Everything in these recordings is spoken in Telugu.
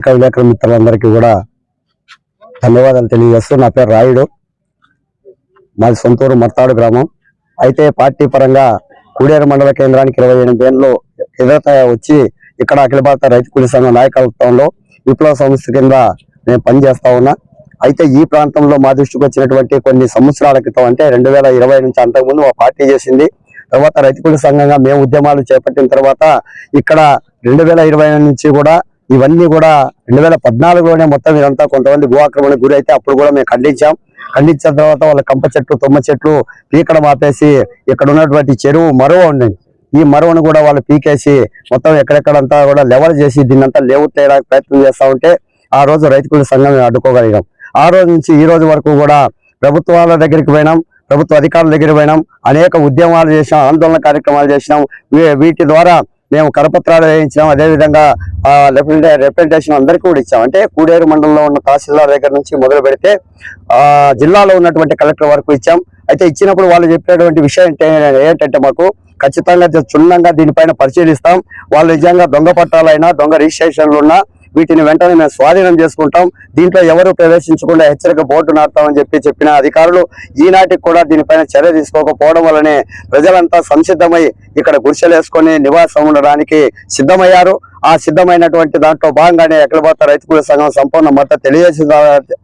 పత్రికా విలేకరుల మిత్రులందరికీ కూడా ధన్యవాదాలు తెలియజేస్తూ నా పేరు రాయుడు. మాది సొంతూరు మర్తాడు గ్రామం. అయితే పార్టీ పరంగా కూడేరు మండల కేంద్రానికి ఇరవై ఎనిమిది ఏళ్ళు ఎదురత వచ్చి ఇక్కడ అఖిల భారత రైతు కూలి సంఘం నాయకత్వంలో విప్లవ సంస్థ కింద నేను పనిచేస్తా ఉన్నా. అయితే ఈ ప్రాంతంలో మా దృష్టికి వచ్చినటువంటి కొన్ని సంవత్సరాల క్రితం అంటే రెండు వేల ఇరవై నుంచి అంతకుముందు మా పార్టీ చేసింది. తర్వాత రైతు కూలి సంఘంగా మేము ఉద్యమాలు చేపట్టిన తర్వాత ఇక్కడ రెండు వేల ఇరవై నుంచి కూడా ఇవన్నీ కూడా రెండు వేల పద్నాలుగులోనే మొత్తం ఇదంతా కొంతమంది భూ ఆక్రమణకు గురి అయితే అప్పుడు కూడా మేము ఖండించాం. ఖండించిన తర్వాత వాళ్ళ కంప చెట్లు తుమ్మ చెట్లు పీకడం ఆపేసి ఇక్కడ ఉన్నటువంటి చెరువు మరువ ఉండండి. ఈ మరువను కూడా వాళ్ళు పీకేసి మొత్తం ఎక్కడెక్కడంతా కూడా లెవెల్ చేసి దీన్నంతా లేఅవుట్ చేయడానికి ప్రయత్నం చేస్తా ఉంటే ఆ రోజు రైతు సంఘం అడ్డుకోగలిగాం. ఆ రోజు నుంచి ఈ రోజు వరకు కూడా ప్రభుత్వాల దగ్గరికి పోయినాం ప్రభుత్వ అధికారుల దగ్గర పోయినాం అనేక ఉద్యమాలు చేసినాం ఆందోళన కార్యక్రమాలు చేసినాం. వీటి ద్వారా మేము కరపత్రాలు వేయించాం అదేవిధంగా రిప్రజెంటేషన్ అందరికీ కూడా ఇచ్చాం. అంటే కూడేరు మండలంలో ఉన్న తహసీల్దార్ దగ్గర నుంచి మొదలు పెడితే ఆ జిల్లాలో ఉన్నటువంటి కలెక్టర్ వరకు ఇచ్చాం. అయితే ఇచ్చినప్పుడు వాళ్ళు చెప్పినటువంటి విషయం ఏంటంటే మాకు ఖచ్చితంగా క్షుణ్ణంగా దీనిపైన పరిశీలిస్తాం. వాళ్ళు నిజంగా దొంగ పట్టాలైనా దొంగ రిజిస్ట్రేషన్లు ఉన్నా వీటిని వెంటనే మేము స్వాధీనం చేసుకుంటాం. దీంట్లో ఎవరు ప్రవేశించకుండా హెచ్చరిక బోర్డు నాటుతామని చెప్పి చెప్పిన అధికారులు ఈనాటికి కూడా దీనిపైన చర్య తీసుకోకపోవడం వల్లనే ప్రజలంతా సంసిద్ధమై ఇక్కడ గుడిసెలేసుకొని నివాసం ఉండడానికి సిద్ధమయ్యారు. ఆ సిద్ధమైనటువంటి దాంట్లో భాగంగానే అఖిల రైతు కూలీ సంఘం సంపూర్ణ మద్దతు తెలియజేసే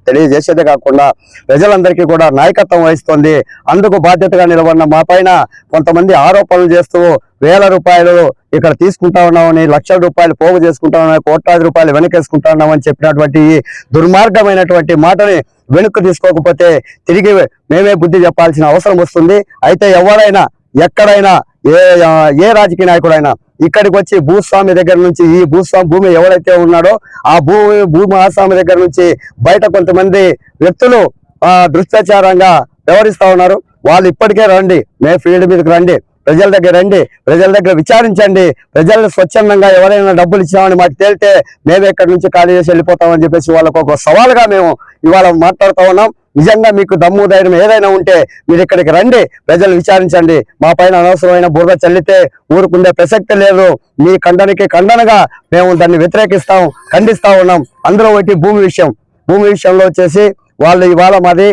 తెలియజేసేదే కాకుండా ప్రజలందరికీ కూడా నాయకత్వం వహిస్తుంది. అందుకు బాధ్యతగా నిలబడిన మా పైన కొంతమంది ఆరోపణలు చేస్తూ వేల రూపాయలు ఇక్కడ తీసుకుంటా ఉన్నామని లక్షల రూపాయలు పోగు చేసుకుంటా ఉన్నామని కోట్లాది రూపాయలు వెనకేసుకుంటా ఉన్నామని చెప్పినటువంటి ఈ దుర్మార్గమైనటువంటి మాటని వెనుక్కు తీసుకోకపోతే తిరిగి మేమే బుద్ధి చెప్పాల్సిన అవసరం వస్తుంది. అయితే ఎవరైనా ఎక్కడైనా ఏ ఏ రాజకీయ నాయకుడైనా ఇక్కడికి వచ్చి భూస్వామి దగ్గర నుంచి ఈ భూస్వామి భూమి ఎవరైతే ఉన్నాడో ఆ భూమి భూమి ఆస్వామి దగ్గర నుంచి బయట కొంతమంది వ్యక్తులు ఆ దృష్టాచారంగా ఉన్నారు. వాళ్ళు ఇప్పటికే రండి. మే ఫీల్డ్ మీదకి రండి. ప్రజల దగ్గర రండి. ప్రజల దగ్గర విచారించండి. ప్రజలు స్వచ్ఛందంగా ఎవరైనా డబ్బులు ఇచ్చామని మాకు తేలితే మేము ఎక్కడి నుంచి ఖాళీ చేసి వెళ్ళిపోతామని చెప్పేసి వాళ్ళకు ఒక సవాలుగా మేము ఇవాళ మాట్లాడుతూ ఉన్నాం. నిజంగా మీకు దమ్ము ధైర్యం ఏదైనా ఉంటే మీరు ఇక్కడికి రండి ప్రజలు విచారించండి. మా పైన అనవసరమైన బురద చల్లితే ఊరుకుండే ప్రసక్తి లేదు. మీ ఖండనకి ఖండనగా మేము దాన్ని వ్యతిరేకిస్తాం ఖండిస్తా ఉన్నాం. అందులో ఒకటి భూమి విషయం. భూమి విషయంలో వచ్చేసి వాళ్ళు ఇవాళ మాది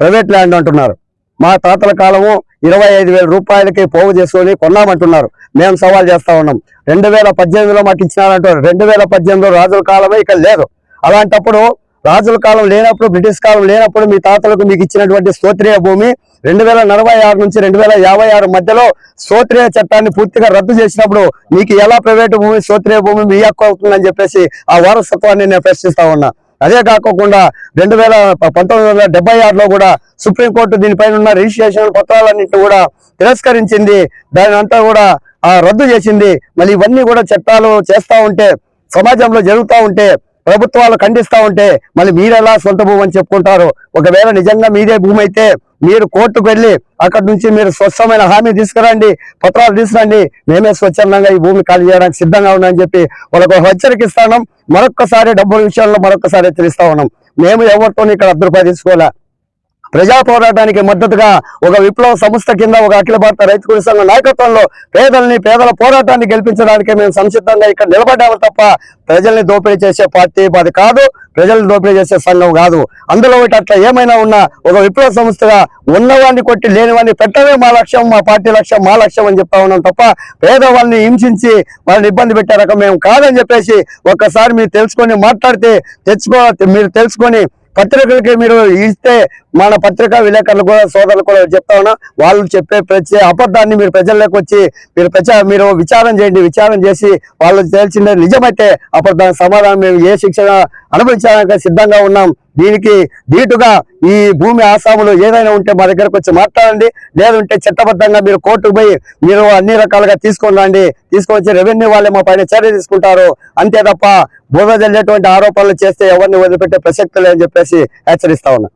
ప్రైవేట్ ల్యాండ్ అంటున్నారు. మా తాతల కాలము ఇరవై ఐదు వేల రూపాయలకి పోగు చేసుకొని కొన్నామంటున్నారు. మేము సవాల్ చేస్తా ఉన్నాం. రెండు వేల పద్దెనిమిదిలో మాకు ఇచ్చినారంటారు రెండు వేల పద్దెనిమిదిలో రాజుల కాలమే ఇక్కడ లేదు. అలాంటప్పుడు రాజుల కాలం లేనప్పుడు బ్రిటిష్ కాలం లేనప్పుడు మీ తాతలకు మీకు ఇచ్చినటువంటి స్తోత్రియ భూమి రెండు వేల నలభై ఆరు నుంచి రెండు వేల యాభై ఆరు మధ్యలో స్తోత్రియ చట్టాన్ని పూర్తిగా రద్దు చేసినప్పుడు మీకు ఎలా ప్రైవేటు భూమి స్తోత్రియ భూమి మీ హక్కు అవుతుందని చెప్పేసి ఆ వారసత్వాన్ని నేను ప్రశ్నిస్తా ఉన్నా. అదే కాకుండా రెండు వేల పంతొమ్మిది వందల డెబ్బై ఆరులో కూడా సుప్రీంకోర్టు దీనిపైన ఉన్న రిజిస్ట్రేషన్ పత్రాలన్నింటినీ కూడా తిరస్కరించింది. దాని అంతా కూడా ఆ రద్దు చేసింది. మళ్ళీ ఇవన్నీ కూడా చట్టాలు చేస్తూ ఉంటే సమాజంలో జరుగుతూ ఉంటే ప్రభుత్వాలు ఖండిస్తా ఉంటే మళ్ళీ మీరెలా సొంత భూమి అని చెప్పుకుంటారు? ఒకవేళ నిజంగా మీదే భూమి అయితే మీరు కోర్టుకు వెళ్ళి అక్కడి నుంచి మీరు స్వచ్ఛమైన హామీ తీసుకురండి పత్రాలు తీసుకురండి మేమే స్వచ్ఛందంగా ఈ భూమి ఖాళీ చేయడానికి సిద్ధంగా ఉన్నామని చెప్పి వాళ్ళకు ఒక హెచ్చరిక ఇస్తాం మరొక్కసారి డబ్బుల విషయంలో మరొకసారి హెచ్చరిస్తా ఉన్నాం. మేము ఎవరితో ఇక్కడ అర్ధ రూపాయలు తీసుకోవాలా? ప్రజా పోరాటానికి మద్దతుగా ఒక విప్లవ సంస్థ కింద ఒక అఖిల భారత రైతు కూలీ సంఘం నాయకత్వంలో పేదల్ని పేదల పోరాటాన్ని గెలిపించడానికి మేము సంసిద్ధంగా ఇక్కడ నిలబడ్డాము తప్ప ప్రజల్ని దోపిడీ చేసే పార్టీ అది కాదు ప్రజల్ని దోపిడీ చేసే సంఘం కాదు. అందులో ఒకటి అట్లా ఏమైనా ఉన్నా ఒక విప్లవ సంస్థగా ఉన్నవాడిని కొట్టి లేనివాడిని పెట్టడమే మా లక్ష్యం మా పార్టీ లక్ష్యం మా లక్ష్యం అని చెప్తా ఉన్నాం తప్ప పేదవాళ్ళని హింసించి వాళ్ళని ఇబ్బంది పెట్టే రకం మేము కాదని చెప్పేసి ఒక్కసారి మీరు తెలుసుకొని మాట్లాడితే తెచ్చుకో మీరు తెలుసుకొని పత్రికలకి మీరు ఇస్తే మన పత్రికా విలేకరులు కూడా సోదరులు కూడా చెప్తా ఉన్నా వాళ్ళు చెప్పే ప్రతి అబద్ధాన్ని మీరు ప్రజల్లోకి వచ్చి మీరు ప్రచార మీరు విచారం చేయండి విచారం చేసి వాళ్ళు తేల్చిందే నిజమైతే అప్పుడు సమాధానం మేము ఏ శిక్షణ అనుభవించడానికి సిద్ధంగా ఉన్నాం. దీనికి ధీటుగా ఈ భూమి ఆసాములు ఏదైనా ఉంటే మా దగ్గరకు వచ్చి మాట్లాడండి. లేదంటే చట్టబద్ధంగా మీరు కోర్టుకు పోయి మీరు అన్ని రకాలుగా తీసుకొని రండి. తీసుకొని వచ్చి రెవెన్యూ వాళ్ళే మా పైన చర్య తీసుకుంటారు. అంతే తప్ప బురద జల్లేటువంటి ఆరోపణలు చేస్తే ఎవరిని వదిలిపెట్టే ప్రసక్తి లేదని చెప్పేసి హెచ్చరిస్తా ఉన్నా.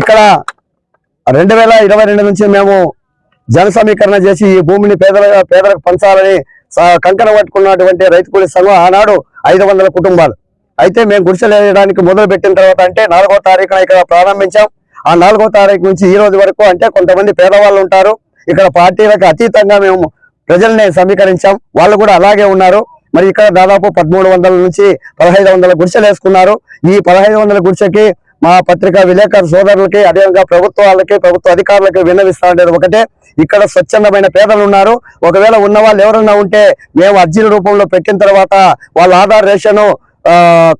ఇక్కడ రెండు వేల ఇరవై రెండు నుంచి మేము జన సమీకరణ చేసి ఈ భూమిని పేదల పేదలకు పంచాలని కంకణ పట్టుకున్నటువంటి రైతు కూలీ సంఘం ఆనాడు ఐదు వందల కుటుంబాలు. అయితే మేము గుడిసెలు వేయడానికి మొదలు పెట్టిన తర్వాత అంటే నాలుగో తారీఖున ఇక్కడ ప్రారంభించాం. ఆ నాలుగో తారీఖు నుంచి ఈ రోజు వరకు అంటే కొంతమంది పేదవాళ్ళు ఉంటారు. ఇక్కడ పార్టీలకు అతీతంగా మేము ప్రజల్ని సమీకరించాం. వాళ్ళు కూడా అలాగే ఉన్నారు. మరి ఇక్కడ దాదాపు పదమూడు వందల నుంచి పదహైదు వందల గుడిసెలు వేసుకున్నారు. ఈ పదహైదు వందల గుడిసెకి మా పత్రికా విలేకరు సోదరులకి అదేవిధంగా ప్రభుత్వాలకి ప్రభుత్వ అధికారులకి విన్నవిస్తా ఉండేది ఒకటే. ఇక్కడ స్వచ్ఛందమైన పేదలు ఉన్నారు. ఒకవేళ ఉన్న వాళ్ళు ఎవరన్నా ఉంటే మేము అర్జీల రూపంలో పెట్టిన తర్వాత వాళ్ళ ఆధార్ రేషన్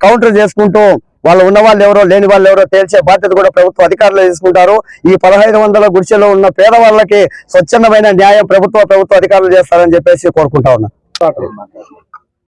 కౌంటర్ చేసుకుంటూ వాళ్ళు ఉన్న వాళ్ళు ఎవరో లేని వాళ్ళు ఎవరో తేల్చే బాధ్యత కూడా ప్రభుత్వ అధికారులు తీసుకుంటారు. ఈ పదహైదు వందల గుడిసెలో ఉన్న పేదవాళ్ళకి స్వచ్ఛందమైన న్యాయం ప్రభుత్వ ప్రభుత్వ అధికారులు చేస్తారని చెప్పేసి కోరుకుంటా ఉన్నా.